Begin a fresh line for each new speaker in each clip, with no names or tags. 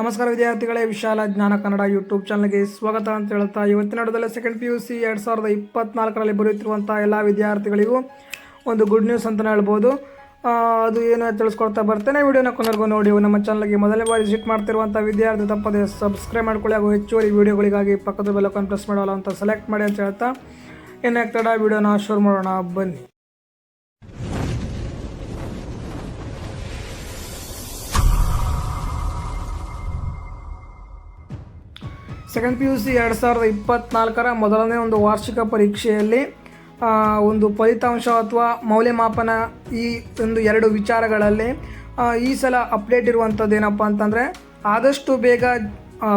ನಮಸ್ಕಾರ ವಿದ್ಯಾರ್ಥಿಗಳೇ, ವಿಶಾಲ ಜ್ಞಾನ ಕನ್ನಡ ಯೂಟ್ಯೂಬ್ ಚಾನಲ್ಗೆ ಸ್ವಾಗತ ಅಂತ ಹೇಳ್ತಾ, ಇವತ್ತಿನ ನಡೆದಲ್ಲಿ ಸೆಕೆಂಡ್ ಪಿ ಯು ಸಿ ಎರಡು ಸಾವಿರದ ಇಪ್ಪತ್ನಾಲ್ಕರಲ್ಲಿ ಬರೆಯುತ್ತಿರುವಂಥ ಎಲ್ಲ ವಿದ್ಯಾರ್ಥಿಗಳಿಗೂ ಒಂದು ಗುಡ್ ನ್ಯೂಸ್ ಅಂತಲೇ ಹೇಳ್ಬೋದು. ಅದು ಏನು ತಿಳಿಸ್ಕೊಳ್ತಾ ಬರ್ತೇನೆ. ವಿಡಿಯೋನ ಕೊನೆಗೂ ನೋಡಿ, ನಮ್ಮ ಚಾನಲ್ಗೆ ಮೊದಲನೇ ಬಾರಿ ವಿಸಿಟ್ ಮಾಡ್ತಿರುವಂಥ ವಿದ್ಯಾರ್ಥಿ ತಪ್ಪದೆ ಸಬ್ಸ್ಕ್ರೈಬ್ ಮಾಡ್ಕೊಳ್ಳಿ ಹಾಗೂ ಹೆಚ್ಚುವರಿ ವೀಡಿಯೋಗಳಿಗಾಗಿ ಪಕ್ಕದ ಬೆಲ್ಲಕೊಂಡು ಪ್ರೆಸ್ ಮಾಡೋಲ್ಲ ಅಂತ ಸೆಲೆಕ್ಟ್ ಮಾಡಿ ಅಂತ ಹೇಳ್ತಾ, ಇನ್ನು ತಡ ವಿಡಿಯೋನ ಶುರು ಮಾಡೋಣ. ಬನ್ನಿ. ಸೆಕೆಂಡ್ ಪಿ ಯು ಸಿ ಎರಡು ಸಾವಿರದ ಇಪ್ಪತ್ತ್ನಾಲ್ಕರ ಮೊದಲನೇ ಒಂದು ವಾರ್ಷಿಕ ಪರೀಕ್ಷೆಯಲ್ಲಿ ಒಂದು ಫಲಿತಾಂಶ ಅಥವಾ ಮೌಲ್ಯಮಾಪನ ಈ ಒಂದು ಎರಡು ವಿಚಾರಗಳಲ್ಲಿ ಈ ಸಲ ಅಪ್ಡೇಟ್ ಇರುವಂಥದ್ದು ಏನಪ್ಪ ಅಂತಂದರೆ, ಆದಷ್ಟು ಬೇಗ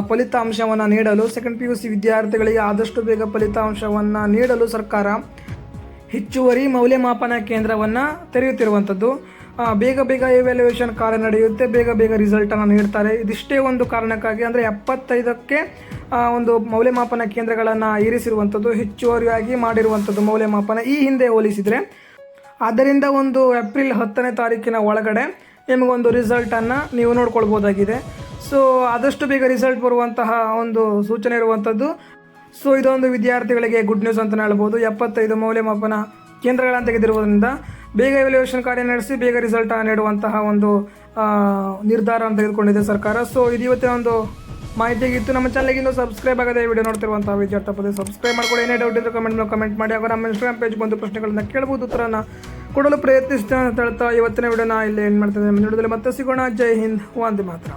ಫಲಿತಾಂಶವನ್ನು ನೀಡಲು ಸೆಕೆಂಡ್ ಪಿ ಯು ಸಿ ವಿದ್ಯಾರ್ಥಿಗಳಿಗೆ ಆದಷ್ಟು ಬೇಗ ಫಲಿತಾಂಶವನ್ನು ನೀಡಲು ಸರ್ಕಾರ ಹೆಚ್ಚುವರಿ ಮೌಲ್ಯಮಾಪನ ಕೇಂದ್ರವನ್ನು ತೆರೆಯುತ್ತಿರುವಂಥದ್ದು ಬೇಗ ಬೇಗ ಇವ್ಯಾಲ್ಯೂಯೇಷನ್ ಕಾರ್ಯ ನಡೆಯುತ್ತೆ, ಬೇಗ ಬೇಗ ರಿಸಲ್ಟನ್ನು ನೀಡ್ತಾರೆ. ಇದಿಷ್ಟೇ ಒಂದು ಕಾರಣಕ್ಕಾಗಿ ಅಂದರೆ ಎಪ್ಪತ್ತೈದಕ್ಕೆ ಒಂದು ಮೌಲ್ಯಮಾಪನ ಕೇಂದ್ರಗಳನ್ನು ಇರಿಸಿರುವಂಥದ್ದು, ಹೆಚ್ಚುವರಿಯಾಗಿ ಮಾಡಿರುವಂಥದ್ದು ಮೌಲ್ಯಮಾಪನ ಈ ಹಿಂದೆ ಹೋಲಿಸಿದರೆ. ಆದ್ದರಿಂದ ಒಂದು ಏಪ್ರಿಲ್ ಹತ್ತನೇ ತಾರೀಕಿನ ಒಳಗಡೆ ನಿಮಗೊಂದು ರಿಸಲ್ಟನ್ನು ನೀವು ನೋಡ್ಕೊಳ್ಬೋದಾಗಿದೆ. ಸೊ ಆದಷ್ಟು ಬೇಗ ರಿಸಲ್ಟ್ ಬರುವಂತಹ ಒಂದು ಸೂಚನೆ ಇರುವಂಥದ್ದು. ಸೊ ಇದೊಂದು ವಿದ್ಯಾರ್ಥಿಗಳಿಗೆ ಗುಡ್ ನ್ಯೂಸ್ ಅಂತ ಹೇಳ್ಬೋದು. ಎಪ್ಪತ್ತೈದು ಮೌಲ್ಯಮಾಪನ ಕೇಂದ್ರಗಳನ್ನು ತೆಗೆದಿರುವುದರಿಂದ ಬೇಗ ಎವಲ್ಯೂಷನ್ ಕಾರ್ಯ ನಡೆಸಿ ಬೇಗ ರಿಸಲ್ಟ್ ನೀಡುವಂತಹ ಒಂದು ನಿರ್ಧಾರವನ್ನು ತೆಗೆದುಕೊಂಡಿದೆ ಸರ್ಕಾರ. ಸೊ ಇದು ಇವತ್ತಿನ ಒಂದು ಮಾಹಿತಿಯಾಗಿತ್ತು ನಮ್ಮ ಚಾನಲ್ಗೆ ಇನ್ನೂ ಸಬ್ಸ್ಕ್ರೈಬ್ ಆಗದೆ ವಿಡಿಯೋ ನೋಡ್ತಿರುವಂತಹ ವಿದ್ಯಾರ್ಥಿ ಸಬ್ಸ್ಕ್ರೈಬ್ ಮಾಡ್ಕೊಂಡು ಏನೇ ಡೌಟ್ ಇದ್ದರೆ ಕಮೆಂಟ್ ಕಮೆಂಟ್ ಮಾಡಿ. ಹಾಗೂ ನಮ್ಮ ಇನ್ಸ್ಟಾಗ್ರಾಮ್ ಪೇಜ್ ಬಂದು ಪ್ರಶ್ನೆಗಳನ್ನು ಕೇಳಬಹುದು ಉತ್ತರನ ಕೊಡಲು ಪ್ರಯತ್ನಿಸ್ತೇನೆ ಅಂತ ಹೇಳ್ತಾ ಇವತ್ತಿನ ವಿಡಿಯೋನ ಇಲ್ಲಿ ಏನು ಮಾಡ್ತಿದ್ದೇನೆ. ಮುಂದಿನ ವಿಡಿಯೋದಲ್ಲಿ ಮತ್ತೆ ಸಿಗೋಣ. ಜೈ ಹಿಂದ್. ವಂದೇ ಮಾತ್ರ.